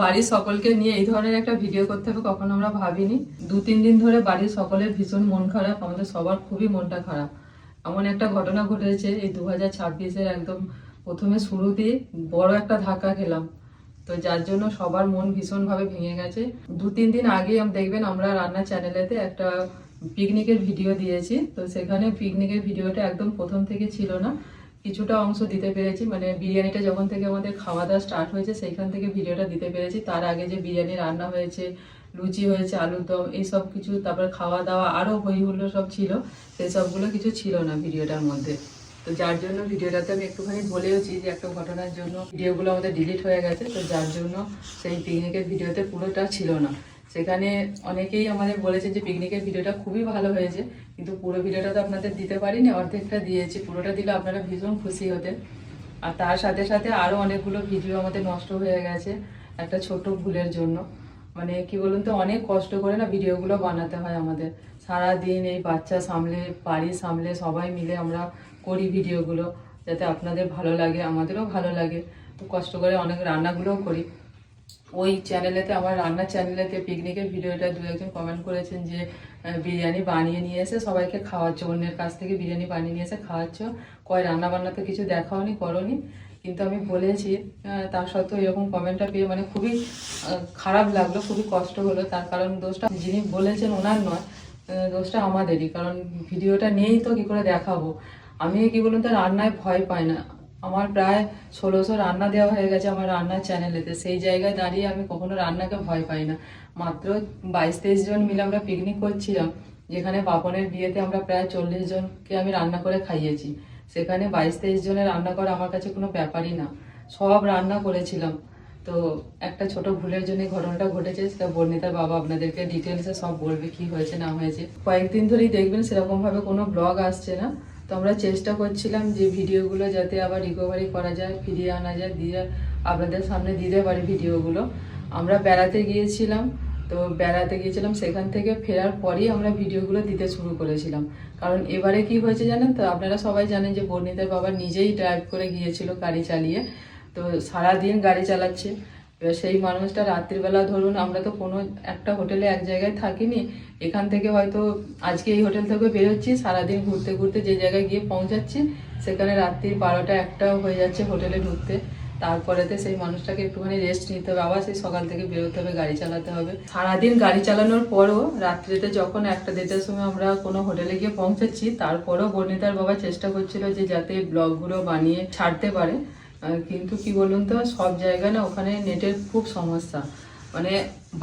বাড়ির সকলকে নিয়ে এই ধরনের একটা ভিডিও করতে হবে, কখনো আমরা ভাবিনি। দু, তিন দিন ধরে বাড়ির সকলের ভীষণ মন খারাপ, আমাদের সবার খুবই মনটা খারাপ। এমন একটা ঘটনা ঘটেছে, এই দু হাজার ছাব্বিশের একদম প্রথমে শুরুতেই বড় একটা ধাক্কা খেলাম। তো যার জন্য সবার মন ভীষণভাবে ভেঙে গেছে। দু, তিন দিন আগে দেখবেন আমরা রান্নার চ্যানেলেতে একটা পিকনিকের ভিডিও দিয়েছি। তো সেখানে পিকনিকের ভিডিওটা একদম প্রথম থেকে ছিল না। কিছুটা অংশ দিতে পেরেছি মানে বিরিয়ানিটা যখন থেকে আমাদের খাওয়া দাওয়া স্টার্ট হয়েছে, সেইখান থেকে ভিডিওটা দিতে পেরেছি। তার আগে যে বিরিয়ানি রান্না হয়েছে, লুচি হয়েছে, আলুর দম, এই সব কিছু, তারপর খাওয়া দাওয়া আরও হুল্লো সব ছিল, সেই সবগুলো কিছু ছিল না ভিডিওটার মধ্যে। তো যার জন্য ভিডিওটাতে আমি একটুখানি বলেওছি যে একটা ঘটনার জন্য ভিডিওগুলো আমাদের ডিলিট হয়ে গেছে, তো যার জন্য সেই পিকনিকের ভিডিওতে পুরোটা ছিল না। সেখানে অনেকেই আমাদের বলেছে যে পিকনিকের ভিডিওটা খুবই ভালো হয়েছে, কিন্তু পুরো ভিডিওটা তো আপনাদের দিতে পারিনি, অর্ধেকটা দিয়েছি। পুরোটা দিলে আপনারা ভীষণ খুশি হতেন। আর তার সাথে সাথে আরও অনেকগুলো ভিডিও আমাদের নষ্ট হয়ে গেছে, একটা ছোট ভুলের জন্য। মানে কি বলুন তো, অনেক কষ্ট করে না ভিডিওগুলো বানাতে হয় আমাদের। সারা দিন এই বাচ্চা সামলে, বাড়ি সামলে সবাই মিলে আমরা করি ভিডিওগুলো যাতে আপনাদের ভালো লাগে, আমাদেরও ভালো লাগে। তো কষ্ট করে অনেক রান্নাগুলোও করি। ওই চ্যানেলেতে আমার রান্নার চ্যানেলেতে পিকনিকের ভিডিওটা দু একজন কমেন্ট করেছেন যে বিরিয়ানি বানিয়ে নিয়ে এসে সবাইকে খাওয়াচ্ছ, অন্যের কাছ থেকে বিরিয়ানি বানিয়ে নিয়ে এসে খাওয়াচ্ছ। কয় রান্না বান্না তো কিছু দেখাওনি করনি। কিন্তু আমি বলেছি তার সত্ত্বেও এরকম কমেন্টটা পেয়ে মানে খুবই খারাপ লাগল, খুবই কষ্ট হলো। তার কারণ দোষটা যিনি বলেছেন ওনার নয় দোষটা আমাদেরই। কারণ ভিডিওটা নেই তো কি করে দেখাবো? আমি কি বলুন তো রান্নায় ভয় পাই না। আমার প্রায় ষোলোশো রান্না দেওয়া হয়ে গেছে আমার রান্নার চ্যানেলেতে সেই জায়গায় দাঁড়িয়ে আমি কখনো রান্নাকে ভয় পাই না। মাত্র বাইশ তেইশ জন মিলে আমরা পিকনিক করছিলাম, যেখানে বাপনের বিয়েতে আমরা প্রায় চল্লিশ জনকে আমি রান্না করে খাইয়েছি। সেখানে বাইশ তেইশ জনের রান্না করা আমার কাছে কোনো ব্যাপারই না। সব রান্না করেছিলাম। তো একটা ছোট ভুলের জন্য ঘটনাটা ঘটেছে, সেটা বর্ণিতার বাবা আপনাদেরকে ডিটেলসে সব বলবে কি হয়েছে, না হয়েছে। কয়েকদিন ধরেই দেখবেন সেরকমভাবে কোনো ব্লগ আসছে না। তো আমরা চেষ্টা করছিলাম যে ভিডিওগুলো যাতে আবার রিকভারি করা যায়, ফিরিয়ে আনা যায়, দিয়ে আপনাদের সামনে দিতে পারি ভিডিওগুলো। আমরা বেড়াতে গিয়েছিলাম, তো বেড়াতে গিয়েছিলাম, সেখান থেকে ফেরার পরেই আমরা ভিডিওগুলো দিতে শুরু করেছিলাম। কারণ এবারে কি হয়েছে জানেন তো, আপনারা সবাই জানেন যে বর্ণিতার বাবা নিজেই ড্রাইভ করে গিয়েছিল গাড়ি চালিয়ে। তো সারাদিন গাড়ি চালাচ্ছে। এবার সেই মানুষটা রাত্রিবেলা ধরুন, আমরা তো কোনো একটা হোটেলে এক জায়গায় থাকিনি, এখান থেকে হয়তো আজকে এই হোটেল থেকে বেরোচ্ছি, সারাদিন ঘুরতে ঘুরতে যে জায়গায় গিয়ে পৌঁছাচ্ছি, সেখানে রাত্রির বারোটা একটা হয়ে যাচ্ছে হোটেলে ঢুকতে। তারপরেতে সেই মানুষটাকে একটুখানি রেস্ট নিতে হবে, আবার সেই সকাল থেকে বেরোতে হবে, গাড়ি চালাতে হবে। সারাদিন গাড়ি চালানোর পরও রাত্রিতে যখন একটা দেড়টার সময় আমরা কোনো হোটেলে গিয়ে পৌঁছাচ্ছি, তারপরেও বর্ণিতার বাবা চেষ্টা করছিল যে যাতে ব্লগগুলো বানিয়ে ছাড়তে পারে। কিন্তু কি বলুন তো, সব জায়গায় না ওখানে নেটের খুব সমস্যা। মানে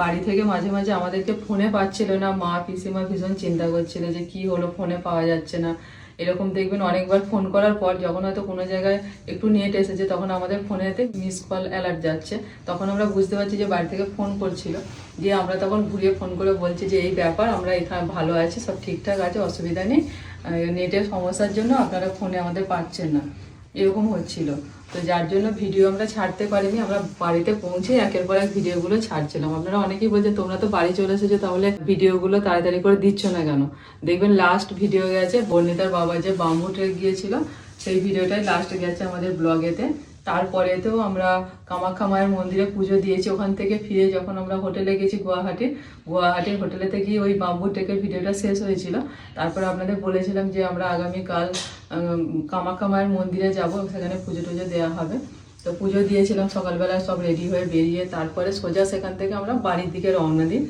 বাড়ি থেকে মাঝে মাঝে আমাদেরকে ফোনে পাচ্ছিল না, মা পিসিমা ভীষণ চিন্তা করছিল যে কি হলো, ফোনে পাওয়া যাচ্ছে না। এরকম দেখবেন অনেকবার ফোন করার পর যখন হয়তো কোনো জায়গায় একটু নেট এসেছে, তখন আমাদের ফোনেতে মিস কল অ্যালার্ট যাচ্ছে। তখন আমরা বুঝতে পারছি যে বাড়ি থেকে ফোন করছিল। দিয়ে আমরা তখন ঘুরিয়ে ফোন করে বলছি যে, এই ব্যাপার, আমরা এখানে ভালো আছি, সব ঠিকঠাক আছে, অসুবিধা নেই। নেটের সমস্যার জন্য আপনারা ফোনে আমাদের পাচ্ছেন না। এরকম হচ্ছিল। তো যার জন্য ভিডিও আমরা ছাড়তে পারিনি, আমরা বাড়িতে পৌঁছে একের পর এক ভিডিওগুলো ছাড়ছিলাম। আপনারা অনেকেই বলছে, তোমরা তো বাড়ি চলে এসেছ, তাহলে ভিডিওগুলো তাড়াতাড়ি করে দিচ্ছ না কেন? দেখবেন লাস্ট ভিডিও গেছে, বর্ণিতার বাবা যে বাম্বু গিয়েছিল, সেই ভিডিওটাই লাস্ট গেছে আমাদের ব্লগেতে তারপরেতেও আমরা কামাখ্যা মায়ের মন্দিরে পুজো দিয়েছি। ওখান থেকে ফিরে যখন আমরা হোটেলে গেছি গুয়াহাটি গুয়াহাটির হোটেলেতে গিয়ে ওই বাম্বু টেকের ভিডিওটা শেষ হয়েছিল। তারপরে আপনাদের বলেছিলাম যে আমরা আগামীকাল কামাখ্যা মায়ের মন্দিরে যাব, সেখানে পুজো টুজো দেওয়া হবে। তো পুজো দিয়েছিলাম, সকালবেলা সব রেডি হয়ে বেরিয়ে তারপরে সোজা সেখান থেকে আমরা বাড়ির দিকে রওনা দিই।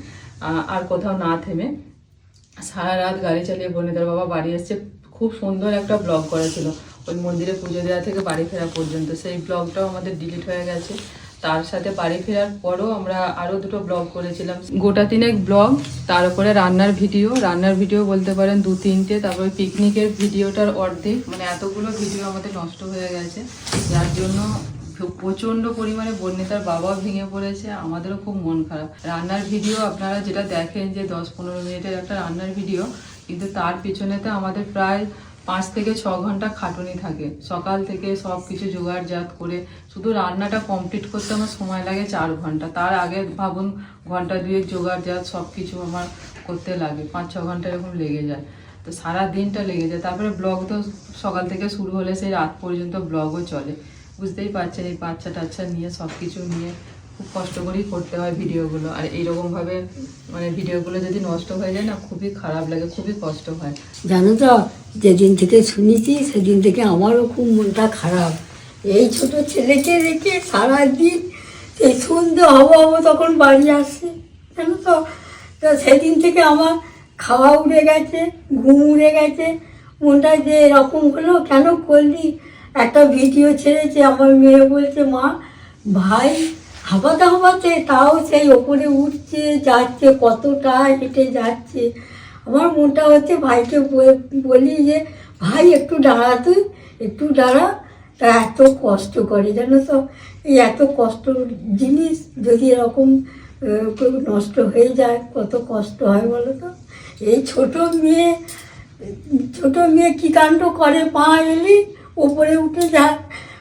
আর কোথাও না থেমে সারা রাত গাড়ি চালিয়ে বনিদার বাবা বাড়ি এসছে খুব সুন্দর একটা ব্লগ করেছিল। ওই মন্দিরে পুজো দেওয়া থেকে বাড়ি ফেরা পর্যন্ত। সেই ব্লগটাও আমাদের ডিলিট হয়ে গেছে। তার সাথে বাড়ি ফেরার পরও আমরা আরও দুটো ব্লগ করেছিলাম। গোটা তিনেক ব্লগ, তার উপরে রান্নার ভিডিও। রান্নার ভিডিও বলতে পারেন দু, তিনটে। তারপরে পিকনিকের ভিডিওটার অর্ধেক। মানে এতগুলো ভিডিও আমাদের নষ্ট হয়ে গেছে। যার জন্য প্রচণ্ড পরিমাণে বন্যতার বাবাও ভেঙে পড়েছে। আমাদেরও খুব মন খারাপ। রান্নার ভিডিও আপনারা যেটা দেখেন যে দশ, পনেরো মিনিটের একটা রান্নার ভিডিও, কিন্তু তার পিছনেতে আমাদের প্রায় পাঁচ থেকে ছ ঘণ্টা খাটুনি থাকে। সকাল থেকে সব কিছু জোগাড়জাত করে শুধু রান্নাটা কমপ্লিট করতে আমার সময় লাগে চার ঘণ্টা। তার আগে ভাবুন, ঘণ্টা দুয়েক জোগাড়জাত সব কিছু আমার করতে লাগে। পাঁচ, ছ ঘণ্টা এরকম লেগে যায়। তো সারা দিনটা লেগে যায়। তারপরে ব্লগ তো সকাল থেকে শুরু হলে সেই রাত পর্যন্ত ব্লগও চলে। বুঝতেই পারছেন এই বাচ্চা টাচ্চা নিয়ে সব কিছু নিয়ে খুব কষ্ট করেই করতে হয় ভিডিওগুলো। আর এইরকমভাবে মানে ভিডিওগুলো যদি নষ্ট হয়ে যায় না, খুবই খারাপ লাগে, খুবই কষ্ট হয়। জানো তো, যেদিন থেকে শুনেছি, সেদিন থেকে আমারও খুব মনটা খারাপ। এই ছোট ছেলেকে রেখে সারাদিন সেই সন্ধ্যে হব হব তখন বাড়ি আসে, জানো তো সেদিন থেকে আমার খাওয়া উড়ে গেছে, ঘুম উড়ে গেছে। মনটা যে এরকম হলো, কেন করলি? একটা ভিডিও ছেড়েছে, আমার মেয়ে বলছে, মা, ভাই হাঁপাতে হাঁপাতে তাও সেই ওপরে উঠছে, যাচ্ছে, কতটা হেঁটে যাচ্ছে। আমার মনটা হচ্ছে ভাইকে বল- যে, ভাই, একটু দাঁড়া তুই, একটু দাঁড়া। তা এত কষ্ট করে, জানো তো? এই এত কষ্ট জিনিস যদি এরকম নষ্ট হয়ে যায়, কত কষ্ট হয় বলো তো? এই ছোট মেয়ে ছোট মেয়ে কী কাণ্ড করে? পা এলি, ওপরে উঠে যায়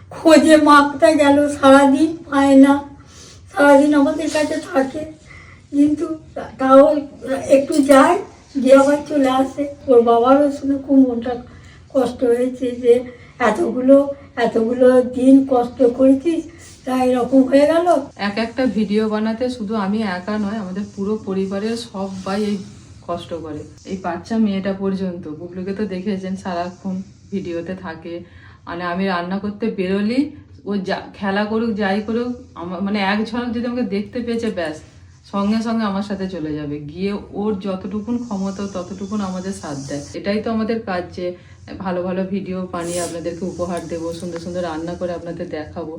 খোঁজে মা কোথায় গেল, সারাদিন পায় না। সারাদিন আমাদের কাছে থাকে। কিন্তু তাও একটু যায়, গিয়ে আবার চলে আসে। ওর বাবারও শুনে খুব মনটা কষ্ট হয়েছে যে, এতগুলো এতগুলো দিন কষ্ট করেছিস, তা এরকম হয়ে গেল? এক একটা ভিডিও বানাতে শুধু আমি একা নয়, আমাদের পুরো পরিবারের সবাই এই কষ্ট করে। এই বাচ্চা মেয়েটা পর্যন্ত, বুবলুকে তো দেখেছেন সারাক্ষণ ভিডিওতে থাকে। মানে আমি রান্না করতে বেরোলি ও যা, খেলা করুক, যাই করুক, আমার মানে এক ঝলক যদি আমাকে দেখতে পেয়েছে, ব্যাস। সঙ্গে সঙ্গে আমার সাথে চলে যাবে। গিয়ে ওর যতটুকুন ক্ষমতা, ততটুকুন আমাদের সাথ দেয়। এটাই তো আমাদের কাজ যে ভালো ভালো ভিডিও বানিয়ে আপনাদেরকে উপহার দেবো, সুন্দর সুন্দর রান্না করে আপনাদের দেখাবো।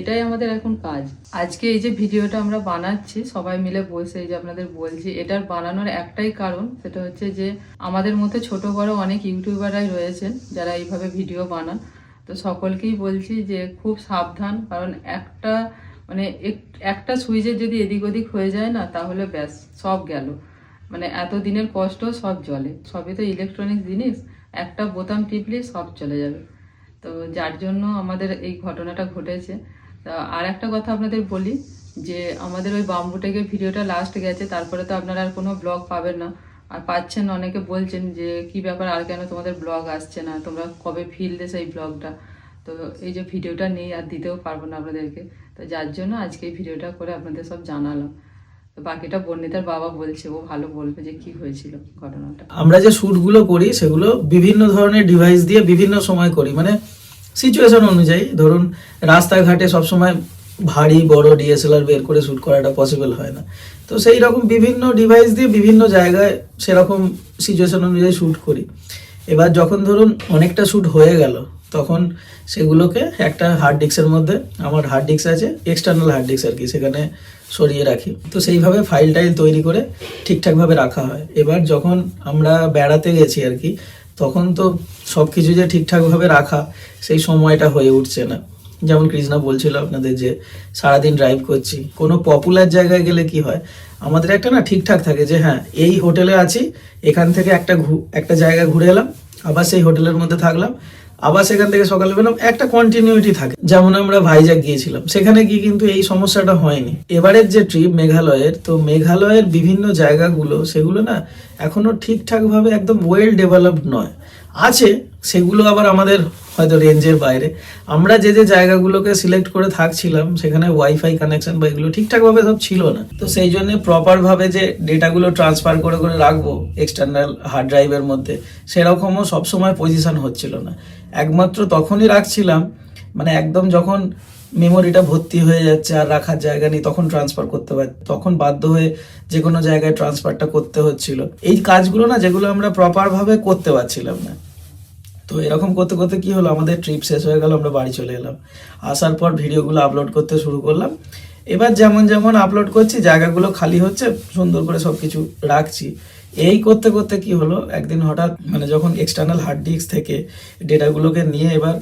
এটাই আমাদের এখন কাজ। আজকে এই যে ভিডিওটা আমরা বানাচ্ছি, সবাই মিলে বসে এই যে আপনাদের বলছি, এটার বানানোর একটাই কারণ সেটা হচ্ছে যে আমাদের মধ্যে ছোট, বড় অনেক ইউটিউবাররাই রয়েছেন, যারা এইভাবে ভিডিও বানান। তো সকলকেই বলছি যে খুব সাবধান, কারণ একটা মানে এক- একটা সুইচে যদি এদিক ওদিক হয়ে যায় না, তাহলে ব্যাস, সব গেল। মানে এত দিনের কষ্ট সব জলে। সবই তো ইলেকট্রনিক জিনিস, একটা বোতাম টিপলে সব চলে যাবে। তো যার জন্য আমাদের এই ঘটনাটা ঘটেছে। তা আর একটা কথা আপনাদের বলি, যে আমাদের ওই বাম্বুটেকে ভিডিওটা লাস্ট গেছে, তারপরে তো আপনারা আর কোনো ব্লগ পাবেন না। আর পাচ্ছেন অনেকে বলছেন যে, কি ব্যাপার? আর কেন তোমাদের ব্লগ আসছে না? তোমরা কবে ফিরলে সেই ব্লগটা তো এই যে ভিডিওটা নেই আর দিতেও পারব না আপনাদেরকে। তো যার জন্য আজকে এই ভিডিওটা করে আপনাদের সব জানালাম। তো বাকিটা বর্ণিতার বাবা বলছে, ও ভালো বলবে যে কি হয়েছিল ঘটনাটা। আমরা যে শ্যুটগুলো করি, সেগুলো বিভিন্ন ধরনের ডিভাইস দিয়ে বিভিন্ন সময় করি। মানে সিচুয়েশন অনুযায়ী, ধরুন, রাস্তাঘাটে সবসময় ভারী, বড় ডিএসএলআর বের করে শ্যুট করাটা পসিবল হয় না। তো সেই রকম বিভিন্ন ডিভাইস দিয়ে বিভিন্ন জায়গায় সেরকম সিচুয়েশন অনুযায়ী শ্যুট করি। এবার যখন ধরুন অনেকটা শ্যুট হয়ে গেল, তখন সেগুলোকে একটা হার্ড ডিস্কের মধ্যে, আমার হার্ড ডিস্ক আছে এক্সটার্নাল হার্ড ডিস্ক আর কি, সেখানে সরিয়ে রাখি। তো সেইভাবে ফাইল টাইল তৈরি করে ঠিকঠাকভাবে রাখা হয়। এবার যখন আমরা বেড়াতে গেছি আর কি, তখন তো সব কিছু যে ঠিকঠাকভাবে রাখা, সেই সময়টা হয়ে উঠছে না। যেমন কৃষ্ণা বলছিল আপনাদের যে সারাদিন ড্রাইভ করছি, কোনো পপুলার জায়গায় গেলে কি হয়? আমাদের একটা না ঠিকঠাক থাকে যে হ্যাঁ এই হোটেলে আছি, এখান থেকে একটা একটা জায়গা ঘুরে এলাম, আবার সেই হোটেলের মধ্যে থাকলাম, আবার সেখান থেকে সকালে বেরোলাম, একটা কন্টিনিউটি থাকে। যেমন আমরা ভাইজাগ গিয়েছিলাম, সেখানে গিয়ে কিন্তু এই সমস্যাটা হয়নি। এবারের যে ট্রিপ মেঘালয়ের, তো মেঘালয়ের বিভিন্ন জায়গাগুলো, সেগুলো না এখনও ঠিকঠাকভাবে একদম ওয়েল ডেভেলপড নয়। আছে, সেগুলো আবার আমাদের হয়তো রেঞ্জের বাইরে। আমরা যে যে জায়গাগুলোকে সিলেক্ট করে থাকছিলাম, সেখানে ওয়াইফাই কানেকশন বা এগুলো ঠিকঠাকভাবে সব ছিল না। তো সেই জন্য প্রপারভাবে যে ডেটাগুলো ট্রান্সফার করে করে রাখব এক্সটার্নাল হার্ড ড্রাইভের মধ্যে, সেরকমও সবসময় পজিশন হচ্ছিল না। একমাত্র তখনই রাখছিলাম মানে একদম যখন মেমোরিটা ভর্তি হয়ে যাচ্ছে আর রাখার জায়গা নেই, তখন ট্রান্সফার করতে পার, তখন বাধ্য হয়ে যে কোনো জায়গায় ট্রান্সফারটা করতে হচ্ছিল। এই কাজগুলো না যেগুলো আমরা প্রপারভাবে করতে পারছিলাম না। তো এরকম করতে করতে কি হলো? আমাদের ট্রিপ শেষ হয়ে গেল, আমরা বাড়ি চলে এলাম। আসার পর ভিডিওগুলো আপলোড করতে শুরু করলাম। এবার যেমন যেমন আপলোড করছি, জায়গাগুলো খালি হচ্ছে, সুন্দর করে সব কিছু রাখছি। এই করতে করতে কি হলো? একদিন হঠাৎ মানে যখন এক্সটার্নাল হার্ড ডিস্ক থেকে ডেটাগুলোকে নিয়ে এবার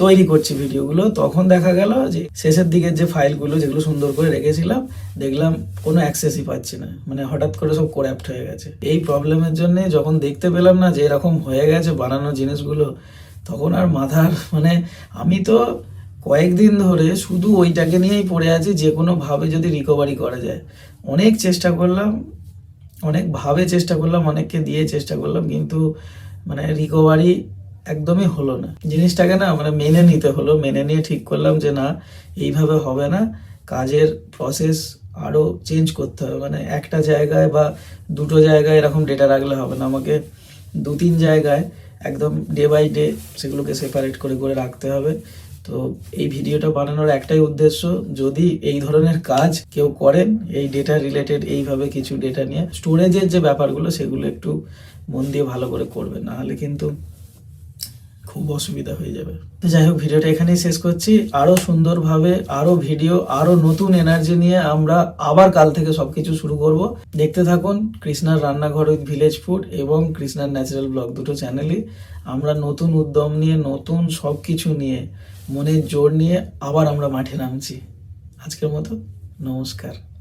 তৈরি করছি ভিডিওগুলো, তখন দেখা গেল যে শেষের দিকের যে ফাইলগুলো যেগুলো সুন্দর করে রেখেছিলাম, দেখলাম কোনো অ্যাক্সেসই পাচ্ছি না। মানে হঠাৎ করে সব কোর্যাপ্ট হয়ে গেছে। এই প্রবলেমের জন্য যখন দেখতে পেলাম না যে এরকম হয়ে গেছে বানানো জিনিসগুলো, তখন আর মাথার মানে আমি তো কয়েকদিন ধরে শুধু ওইটাকে নিয়েই পড়ে আছি, যে কোনোভাবে যদি রিকভারি করা যায়। অনেক চেষ্টা করলাম অনেকভাবে চেষ্টা করলাম, অনেককে দিয়ে চেষ্টা করলাম, কিন্তু মানে রিকভারি একদমই হলো না। জিনিসটাকে না মানে মেনে নিতে হলো, মেনে নিয়ে ঠিক করলাম যে না, এইভাবে হবে না। কাজের প্রসেস আরও চেঞ্জ করতে হবে। মানে একটা জায়গায় বা দুটো জায়গায় এরকম ডেটা রাখলে হবে না। আমাকে দু তিন জায়গায় একদম ডে বাই ডে সেগুলোকে সেপারেট করে করে রাখতে হবে। তো এই ভিডিওটা বানানোর একটাই উদ্দেশ্য, যদি এই ধরনের কাজ কেউ করেন, এই ডেটা রিলেটেড এইভাবে কিছু ডেটা নিয়ে স্টোরেজের যে ব্যাপারগুলো, সেগুলো একটু মন দিয়ে ভালো করে করবেন। নাহলে কিন্তু খুব অসুবিধা হয়ে যাবে। তো যাই হোক, ভিডিওটা এখানেই শেষ করছি। আরও সুন্দরভাবে, আরও ভিডিও, আরও নতুন এনার্জি নিয়ে আমরা আবার কাল থেকে সবকিছু শুরু করব। দেখতে থাকুন কৃষ্ণার রান্নাঘর উইথ ভিলেজ ফুড এবং কৃষ্ণার ন্যাচারাল ব্লগ দুটো চ্যানেলই আমরা নতুন উদ্যম নিয়ে, নতুন সব কিছু নিয়ে, মনের জোর নিয়ে আবার আমরা মাঠে নামছি। আজকের মতো নমস্কার।